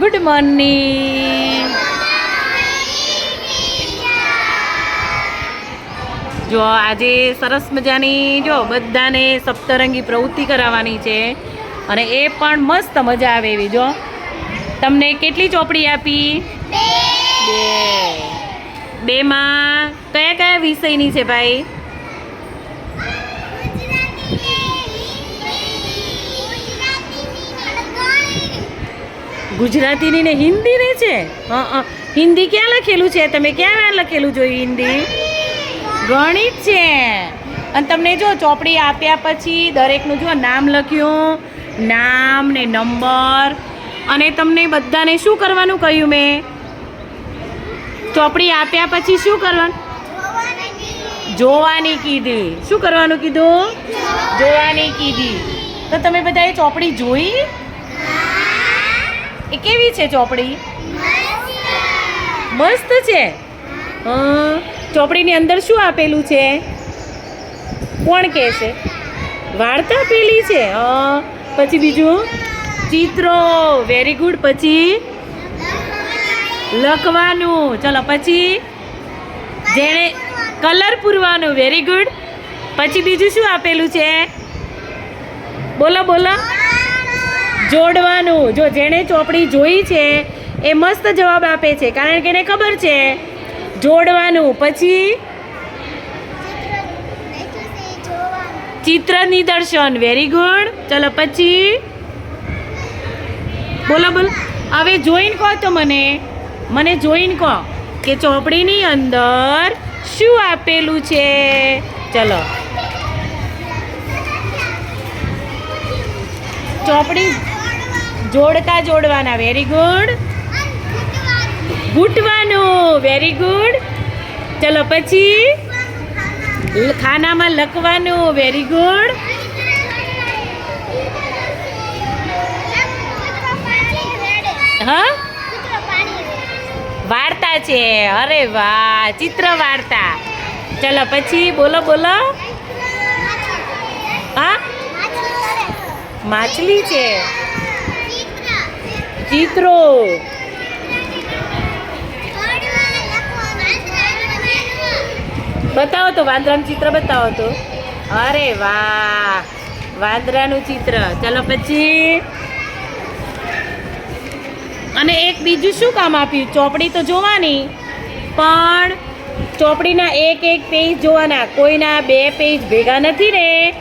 Good morning જો આજે સરસ મજાની જો બધાને સપ્તરંગી પ્રવૃત્તિ કરાવવાની છે અને એ પણ મસ્ત મજા આવે એવી જો. તમને કેટલી ચોપડી આપી? બે. બેમાં કયા કયા વિષયની છે ભાઈ? ગુજરાતીની ને હિન્દીની છે? હા હિન્દી ક્યાં લખેલું છે? તમે ક્યાં લખેલું જોયું હિન્દી? ગણિત છે. અને તમને જો ચોપડી આપ્યા પછી દરેકનું જો નામ લખ્યું, નામ ને નંબર. અને તમને બધાને શું કરવાનું કહ્યું મેં? ચોપડી આપ્યા પછી શું કરવાનું? જોવાની કીધી. શું કરવાનું કીધું? જોવાની કીધી. તો તમે બધાએ ચોપડી જોઈ? એ કેવી છે ચોપડી? મસ્ત છે? ચોપડીની અંદર શું આપેલું છે? કોણ કહે છે? વાર્તા આપેલી છે? પછી બીજું? ચિત્રો. વેરી ગુડ પછી? લખવાનું. ચલો, પછી? જેણે કલર પૂરવાનું. વેરી ગુડ પછી બીજું શું આપેલું છે? બોલો બોલો. જોડવાનું. જો જેણે ચોપડી જોઈ છે, એ મસ્ત જવાબ આપે છે. કારણ કે એને ખબર છે, જોડવાનું. પછી ચિત્ર નિદર્શન. વેરી ગુડ ચલો પછી બોલો બોલો. હવે જોઈન કહો તો મને. મને જોઈન કહો કે ચોપડીની અંદર શું આપેલું છે? ચલો. ચોપડી જોડકા જોડવાના. વેરી ગુડ ઘૂંટવાનું. વેરી ગુડ ચલો પછી ખાનામાં લખવાનું. વેરી ગુડ હા? વાર્તા છે. અરે વાહ, ચિત્ર વાર્તા. ચલો પછી બોલો બોલો. હા? માછલી છે. ચિત્રો. બતાવો તો, વાંદરાનું ચિત્ર બતાવો તો. અરે વાહ, વાંદરાનું ચિત્ર. ચલો પછી. અને એક બીજું શું કામ આપ્યું? ચોપડી તો જોવાની. પણ ચોપડીના એક એક પેજ જોવાના. કોઈના બે પેજ ભેગા નથી ને.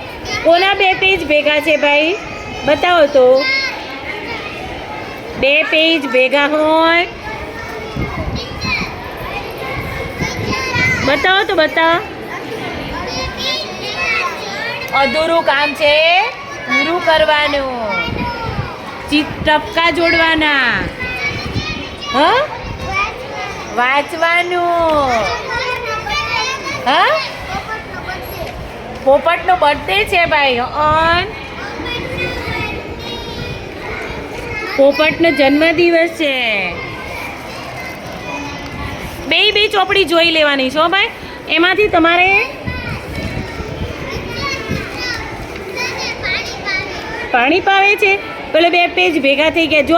કોના બે પેજ ભેગા છે ભાઈ? બતાવો તો. બે પેજ ભેગા હોય. બતાવો તો બતાવો. અધૂરું કામ છે. પૂરું કરવાનું. ટપકા જોડવાના. હ? વાંચવાનું. હ? પોપટનો બર્થડે છે ભાઈ અન. પોપટનો જન્મદિવસ છે. બે બે ચોપડી જોઈ લેવાની છો ભાઈ. એમાંથી તમારે પાણી પાવે છે. પેલો બે પેજ ભેગા થઈ ગયા. જો,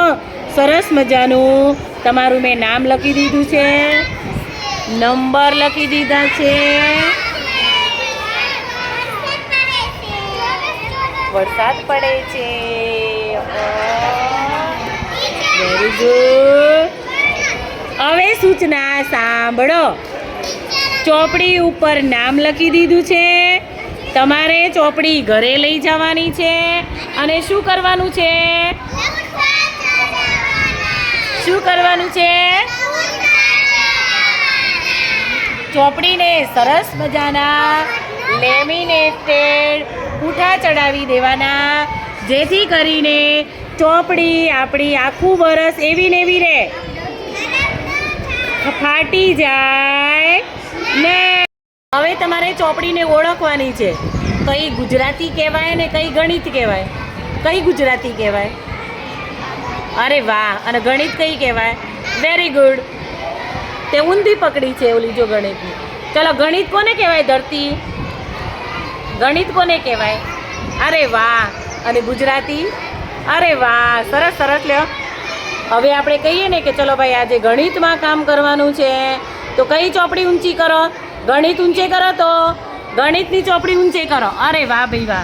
સરસ મજાનું. તમારું મેં નામ લખી દીધું છે. નંબર લખી દીધા છે. વરસાદ પડે છે. વેરી ગુડ હવે સૂચના સાંભળો. ચોપડી ઉપર નામ લખી દીધું છે. તમારે ચોપડી ઘરે લઈ જવાની છે અને શું કરવાનું છે? શું કરવાનું છે? ચોપડીને સરસ મજાના લેમિનેટેડ પૂઠા ચડાવી દેવાના. જેથી કરીને ચોપડી, આપણી આખું વરસ એવી ને એવી રહે ફાટી જાય ને. હવે તમારે ચોપડીને ઓળખવાની છે. કઈ ગુજરાતી કહેવાય ને કઈ ગણિત કહેવાય? કઈ ગુજરાતી કહેવાય? અરે વાહ, અને ગણિત કઈ કહેવાય? વેરી ગુડ તે ઊંધી પકડી છે ઓલી જો ગણિતની. ચલો, ગણિત કોને કહેવાય ધરતી? ગણિત કોને કહેવાય? અરે વાહ, અને ગુજરાતી? અરે વાહ, સરસ સરસ લ્યો. હવે આપણે કહીએ ને કે ચલો ભાઈ, આજે ગણિતમાં કામ કરવાનું છે. તો કઈ ચોપડી ઊંચી કરો? ગણિત ઊંચે કરો તો? ગણિતની ચોપડી ઊંચે કરો. અરે વાહ ભાઈ વાહ.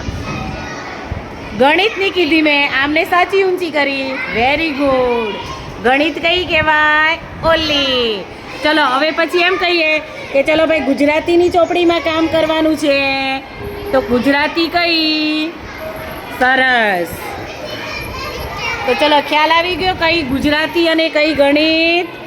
ગણિતની કીધી મેં, આમને સાચી ઊંચી કરી. વેરી ગુડ ગણિત કઈ કહેવાય? ઓલી. ચલો, હવે પછી એમ કહીએ કે ચલો ભાઈ, ગુજરાતીની ચોપડીમાં કામ કરવાનું છે. તો ગુજરાતી કઈ? સરસ. તો ચલો ખ્યાલ આવી ગયો કઈ ગુજરાતી અને કઈ ગણિત?